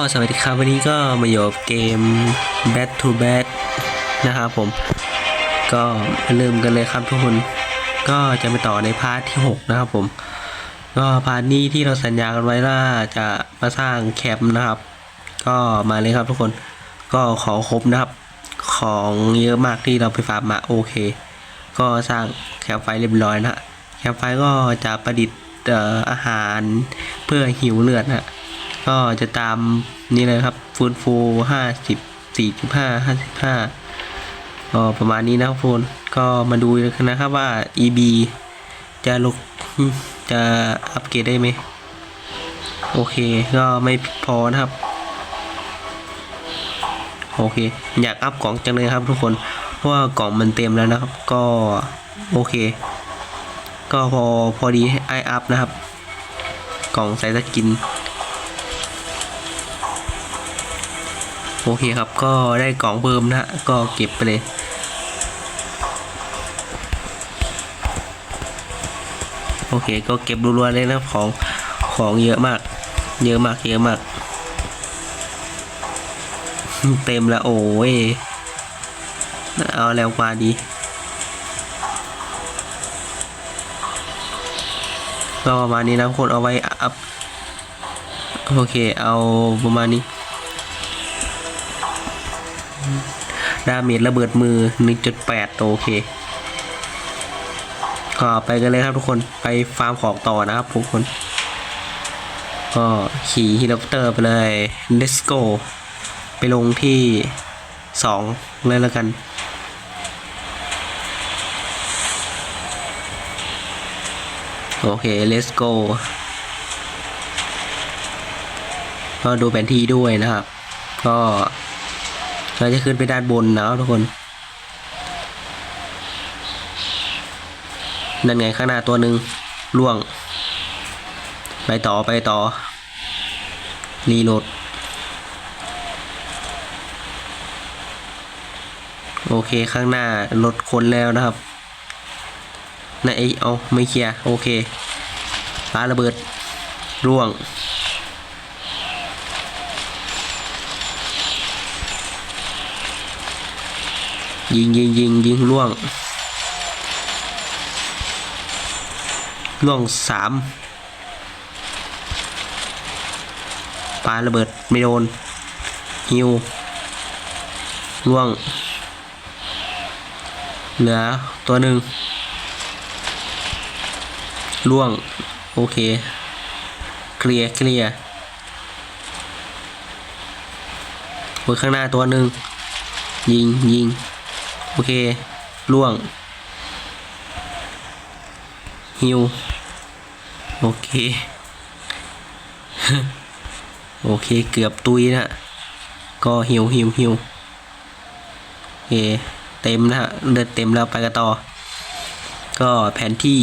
สวัสดีครับ วันนี้ก็มาอยู่กับเกม Bad to Bad นะครับผม ก็เริ่มกันเลยครับทุกคน ก็จะไปต่อในพาร์ทที่ 6 นะครับผม ก็พาร์ทนี้ที่เราสัญญากันไว้ว่าจะมาสร้างแคมป์นะครับ ก็มาเลยครับทุกคน ก็ของครบนะครับ ของเยอะมากที่เราไปฟาร์มมาโอเค ก็สร้างแคมป์ไฟเรียบร้อยนะแคมป์ไฟก็จะประดิษฐ์เอ่ออาหารเพื่อหิวเลือดนะ ก็จะตามนี่เลยครับฟูนฟูห้าสิบสี่จุดห้าห้าสิบห้าก็ประมาณนี้นะครับฟูนก็มาดูกันนะครับว่า EB จะลกจะอัปเกรดได้ไหมโอเคก็ไม่พอนะครับโอเค อยากอัพกล่องจังเลยครับทุกคนเพราะว่ากล่องมันเต็มแล้วนะครับ ก็โอเค ก็พอพอดีไออัพนะครับ กล่องใส่สกิน โอเคครับก็ได้กล่องเพิ่มนะฮะก็เก็บไปเลยโอเคก็เก็บรัวๆเลยนะของของเยอะมาก เยอะมากเยอะมาก เต็มล้วโอ้ยเอาแล้วมาดีก็ประมาณนี้นะคนเอาไว้อัพโอเคเอาประมาณนี้ ดาเมจระเบิดมือ 1.8 โอเคก็ไปกันเลยครับทุกคนไปฟาร์มของต่อนะครับทุกคน ก็ขี่ฮิลิคอปเตอร์ไปเลย let's go ไปลงที่ 2 เลยแล้วกันโอเค let's go ก็ดูแผนที่ด้วยนะครับ ก็ เราจะขึ้นไปด้านบนนะครับทุกคนนั่นไงข้างหน้าตัวหนึ่งล่วง ไปต่อไปต่อ รีโหลด โอเคข้างหน้ารถคนแล้วนะครับนั่นไอเอาไม่เคลียร์โอเคปาระเบิดร่วง ยิงยิงยิงยิงล่วง ล่วงสามปาระเบิดไม่โดนฮิวล่วง เหลือตัวหนึ่งล่วง โอเค เคลียร์เคลียร์โอ้ยข้างหน้าตัวหนึ่งยิงยิง โอเคล่วงฮิวโอเค โอเคเกือบตุยนะก็ฮิวฮิวฮิวโอเคเต็มนะฮะเลือดเต็มแล้วไปกันต่อ ก็แผนที่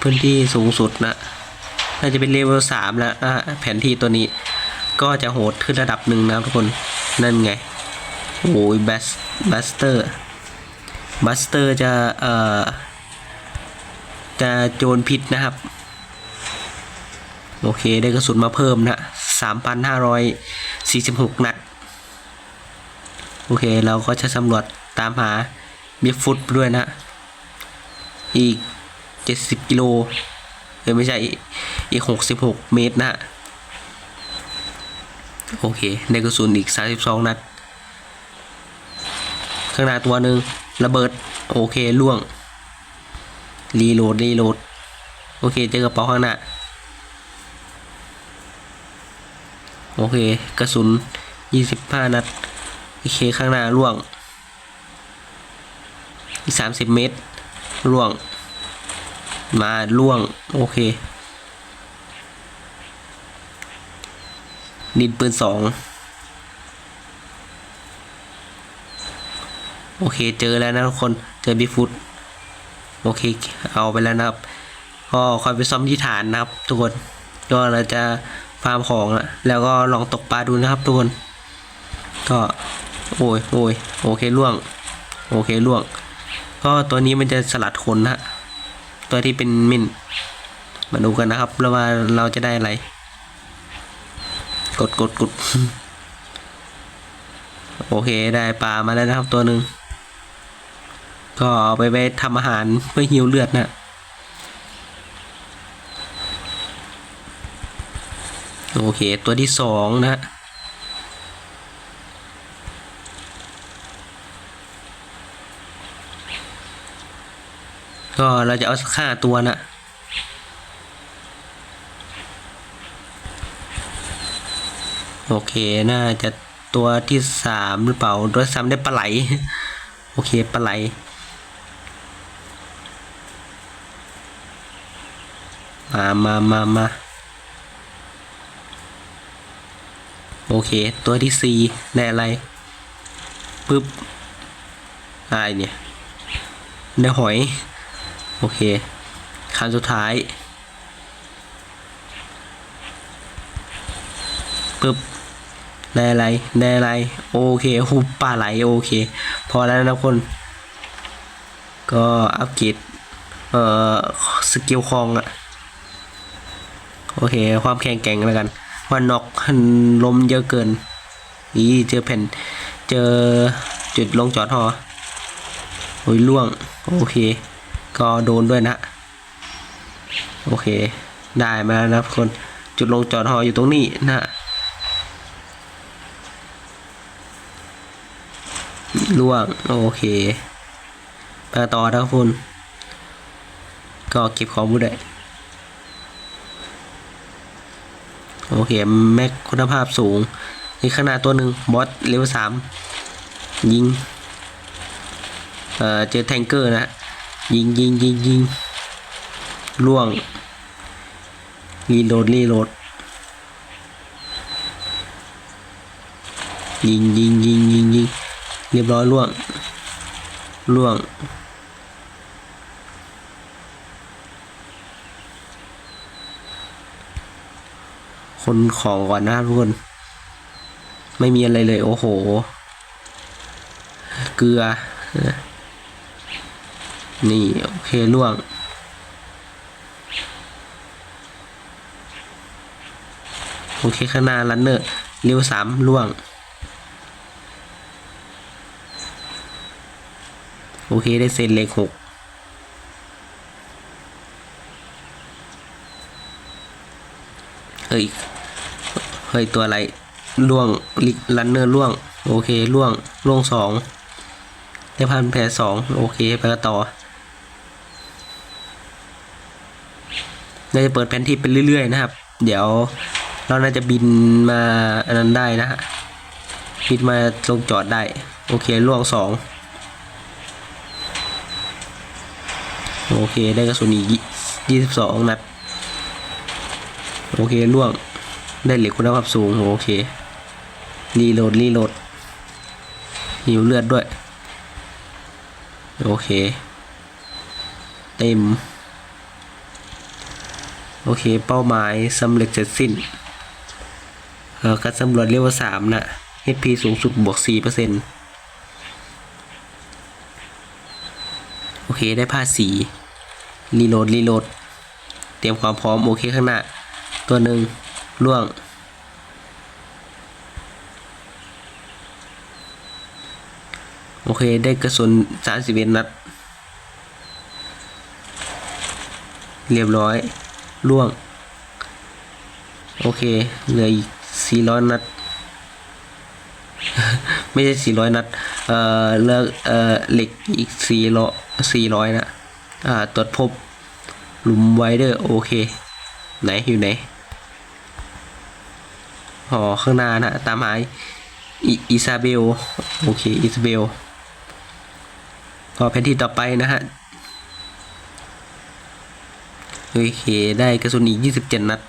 พื้นที่สูงสุดนะน่าจะเป็นเลเวลสามแล้วนะฮะแผนที่ตัวนี้ ก็จะโหดขึ้นระดับหนึ่งนะครับทุกคน นั่นไง โอ้ยบัสบัสเตอร์ บัสเตอร์จะ เอ่อ จะโจรพิษนะครับ โอเค ได้กระสุนมาเพิ่มนะสามพันห้าร้อยสี่สิบหกนัด โอเค เราก็จะสำรวจตามหาบิ๊กฟุตด้วยนะ อีกเจ็ดสิบกิโลเออไม่ใช่ อีกหกสิบหกเมตรนะ โอเคได้กระสุนอีกสามสิบสองนัด ข้างหน้าตัวหนึ่งระเบิด โอเคล่วง รีโหลด รีโหลด โอเค เจอกระเป๋าข้างหน้า โอเค กระสุนยี่สิบห้านัด โอเค ข้างหน้าล่วง อีกสามสิบเมตรล่วง มาล่วง โอเค ดินปืนสองโอเคเจอแล้วนะทุกคนเจอบิ๊กฟุตโอเคเอาไปแล้วนะครับ ก็คอยไปซ่อมที่ฐานนะครับ ทุกคนก็เราจะฟาร์มของนะแล้วก็ลองตกปลาดูนะครับ ทุกคนก็โอ้ยโอ้ยโอเคล่วง โอเคล่วง ก็ตัวนี้มันจะสลัดคนนะตัวที่เป็นมินมาดูกันนะครับแล้วว่าเราจะได้อะไร กดกดกดโอเคได้ปลามาแล้วนะครับตัวหนึ่งก็เอาไปไปทำอาหารเพื่อหิวเลือดนะโอเค ตัวที่สองนะก็เราจะเอาสักห้าตัวนะ โอเค น่าจะตัวที่สามหรือเปล่าตัวสามได้ปลาไหล โอเคปลาไหล มามามามาโอเค ตัวที่สี่ได้อะไรปึ๊บอะไรเนี่ย ได้หอย โอเคคันสุดท้ายปึ๊บ ได้อะไรได้อะไร โอเคหุบปลาไหลโอเค พอแล้วนะคน ก็อัปเกรดเอ่อสกิลคองอะโอเค ความแข็งแกร่งแล้วกันว่านอกลมเยอะเกินอีเจอแผ่น เจอจุดลงจอดหอโอ้ยล่วง โอเค ก็โดนด้วยนะ โอเค ได้มาแล้วนะคน จุดลงจอดหออยู่ตรงนี้นะ ล่วง โอเคไปต่อนะครับคุณ ก็เก็บของมูได้โอเค แม็กคุณภาพสูง นี่ขนาดตัวหนึ่งบอสเลเวลสามยิง เอ่อ เจอแทงเกอร์นะ ยิงยิงยิงยิงล่วงรีโหลดรีโหลดยิงยิงยิงยิงยิง เรียบร้อยล่วงล่วง คนของก่อนนะทุกคน ไม่มีอะไรเลย โอ้โห เกลือ นี่ โอเคล่วงโอเคข้างหน้ารันเนอร์เลี้ยวสามล่วง อเคได้เซนเลขหกเฮ้ย เฮ้ย ตัวอะไรล่วงรันเนอร์ล่วง โอเคล่วงล่วงสองได้พันแผลสองโอเค ไปกันต่อเราจะเปิดแผนที่ไปเรื่อย ๆ นะครับ เดี๋ยวเราน่าจะบินมาอันนั้นได้นะฮะบินมาลงจอดได้ โอเคล่วงสอง โอเคได้กระสุนอีกยี่สิบสองนัด โอเคล่วงได้เหล็กคุณภาพสูง โอเค รีโหลด รีโหลดหิวเลือดด้วย โอเค เต็ม โอเค เป้าหมายสำเร็จเสร็จสิ้นเการสำรวจเลเวลสามนะ HP สูงสุดบวกสี่เปอร์เซ็นต์โอ เคได้ผ้าสีรีโหลดรีโหลด เตรียมความพร้อมโอเคข้างหน้า ตัวหนึ่งล่วง โอเคได้กระสุนสามสิบเอ็ดนัด เรียบร้อยล่วง โอเค เหลืออีกสี่ร้อยนัด ไม่ใช่สี่ร้อยนัด เอ่อเลือกเอ่อเหล็กอีกสี่ร้อย สี่ร้อยนะอ่าตรวจพบหลุมไวเดอร์โอเค ไหน อยู่ไหนอ๋อข้างหน้านะ ตามหาอิอิซาเบล โอเค อิซาเบลก็แผนที่ต่อไปนะฮะ โอเค ได้กระสุนอีก 27 นัด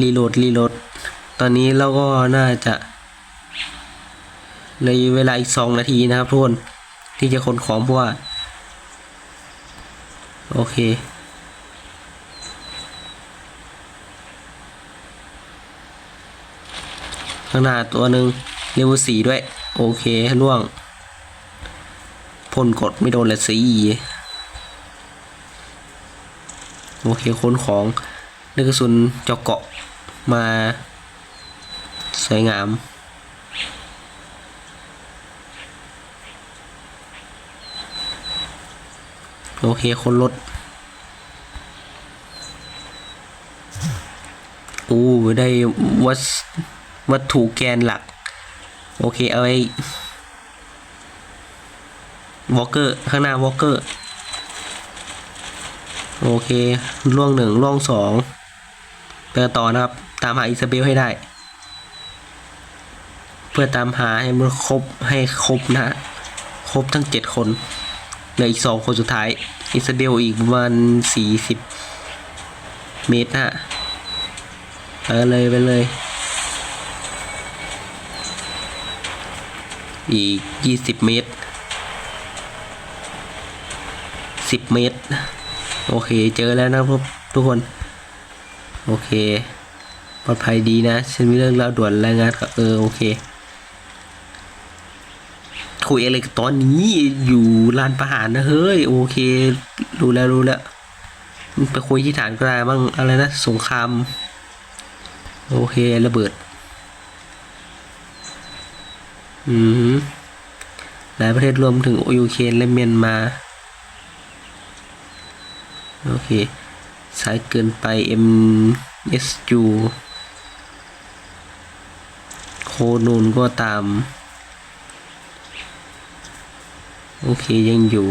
รีโหลด รีโหลด ตอนนี้เราก็น่าจะเลยเวลาอีก 2 นาทีนะครับทุกคน ที่จะขนของเพราะว่า โอเค ข้างหน้าตัวหนึ่งเลเวลสี่ด้วย โอเคล่วงพ่นกดไม่โดนเลยสีโอเคค้นของนึกกระสุนเจาะเกาะมา สวยงาม โอเค คนรถอู้ได้วัสวัตถุแกนหลัก โอเค เอาไว้วอลเกอร์ ข้างหน้าวอลเกอร์ โอเค ล่วงหนึ่งล่วงสองไปกันต่อนะครับ ตามหาอิซาเบลให้ได้ เพื่อตามหาให้มันครบให้ครบนะ ครบทั้งเจ็ดคน ลืออีกสองคนสุดท้าย อิซาเบลอีกประมาณสี่สิบเมตรนะฮะไปเลยไปเลย อีกยี่สิบเมตรสิบเมตร โอเคเจอแล้วนะพวกทุกคน โอเค ปลอดภัยดีนะ ฉันมีเรื่องราวด่วนรายงานกับเออ โอเค คุยอะไรกันตอนนี้อยู่ลานประหารนะเฮ้ยโอเครู้แล้วรู้แล้วไปคุยที่ฐานก็ได้บ้างอะไรนะสงครามโอเคระเบิด อืมหลายประเทศรวมถึงยูเครนและเมียนมา โอเค สายเกินไป MSU โคนูนก็ตาม โอเคยังอยู่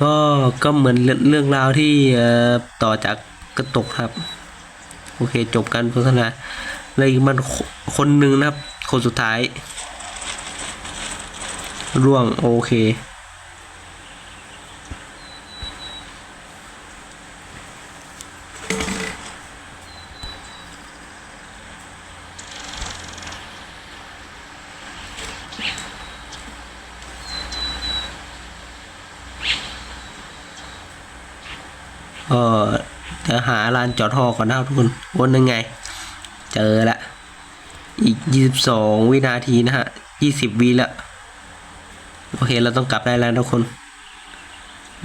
ก็ก็เหมือนเรื่องราวที่ต่อจากกระตกครับ โอเคจบการโฆษณาเลยมันคนหนึ่งนะครับ คนสุดท้าย ร่วงโอเค จะหาลานจอดหอก่อนนะครับทุกคนวนยังไง เจอละ อีก 22 วินาทีนะฮะ 20วิละโอเค เราต้องกลับได้แล้วทุกคน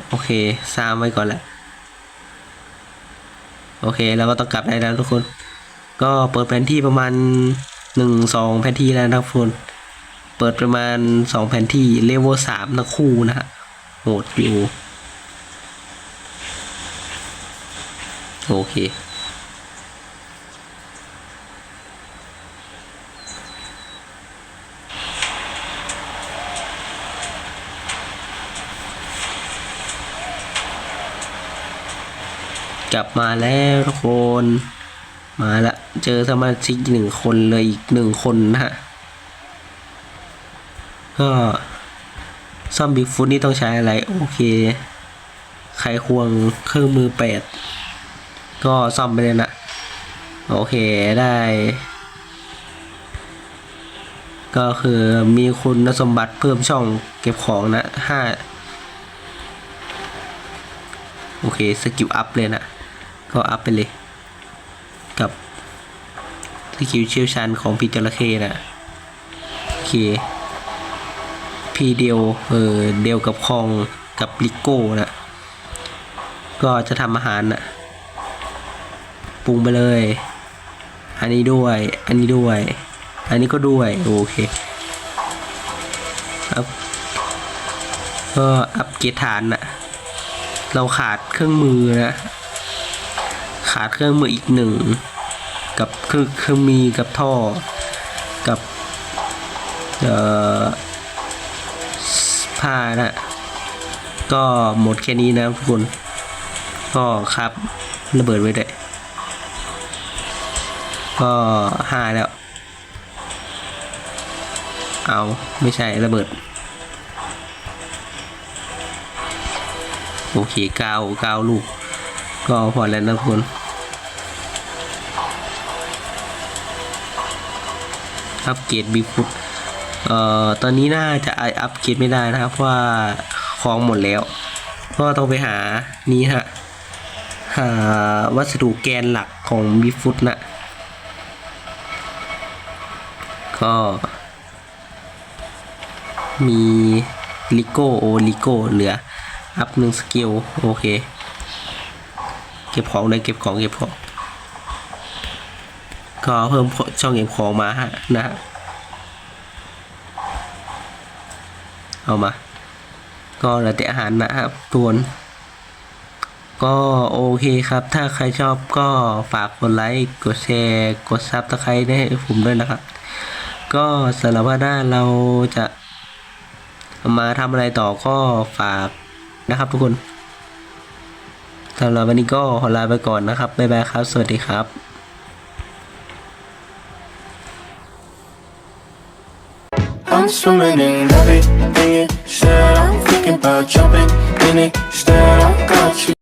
โอเคซามไว้ก่อนแหละ โอเค เราก็ต้องกลับได้แล้วทุกคน ก็เปิดแผนที่ประมาณ1 2แผนที่แล้วนะครับทุกคน เปิดประมาณ2แผนที่เลเวล3นะคู่นะฮะโหดอยู่ โอเค กลับมาแล้วทุกคน มาละเจอสมาชิกหนึ่งคนเลยอีกหนึ่งคนนะฮะ ก็ซ่อมบิ๊กฟุตนี่ต้องใช้อะไร โอเคไขควงเครื่องมือแปด ก็ซ่อมไปเลยนะโอเคได้ ก็คือมีคุณสมบัติเพิ่มช่องเก็บของนะห้าโอเคสกิลอัพเลยนะ ก็อัพไปเลย กับสกิลเชี่ยวชาญของพีจระเข้นะโอเคพีเดียวเออเดียวกับคองกับลิโก้นะ ก็จะทำอาหารนะ ปรุงไปเลย อันนี้ด้วย อันนี้ด้วย อันนี้ก็ด้วย โอเคครับก็อัปเกรดฐานนะเราขาดเครื่องมือนะ ขาดเครื่องมืออีกหนึ่ง กับเครื่องเครื่องมีกับท่อ กับ เอ่อผ้านะ ก็หมดแค่นี้นะทุกคน ก็ครับระเบิดไว้ด้วย ก็ห้าแล้ว เอาไม่ใช่ระเบิด โอเคเก้าเก้าลูก ก็พอแล้วนะทุกคนอัปเกรดบิฟุตเอ่อ ตอนนี้น่าจะอัปเกรดไม่ได้นะครับเพราะว่าของหมดแล้ว ก็ต้องไปหานี้ฮะ หาวัสดุแกนหลักของบิฟุตนะ ก็ มีลิโก้โอลิโก้เหลือ อัพหนึ่งสกิล โอเค เก็บของเลยเก็บของเก็บของ ก็เพิ่มช่องเก็บของมาฮะนะฮะเอามา ก็เหลือแต่อาหารนะครับตัวน ก็โอเคครับ ถ้าใครชอบก็ฝากกดไลค์ กดแชร์ กดซับสไครต์ให้ผมด้วยนะครับ ก็สำหรับว่าหน้าเราจะมาทำอะไรต่อก็ฝากนะครับทุกคนสำหรับวันนี้ก็ขอลาไปก่อนนะครับ บ๊ายบายครับ สวัสดีครับ I'm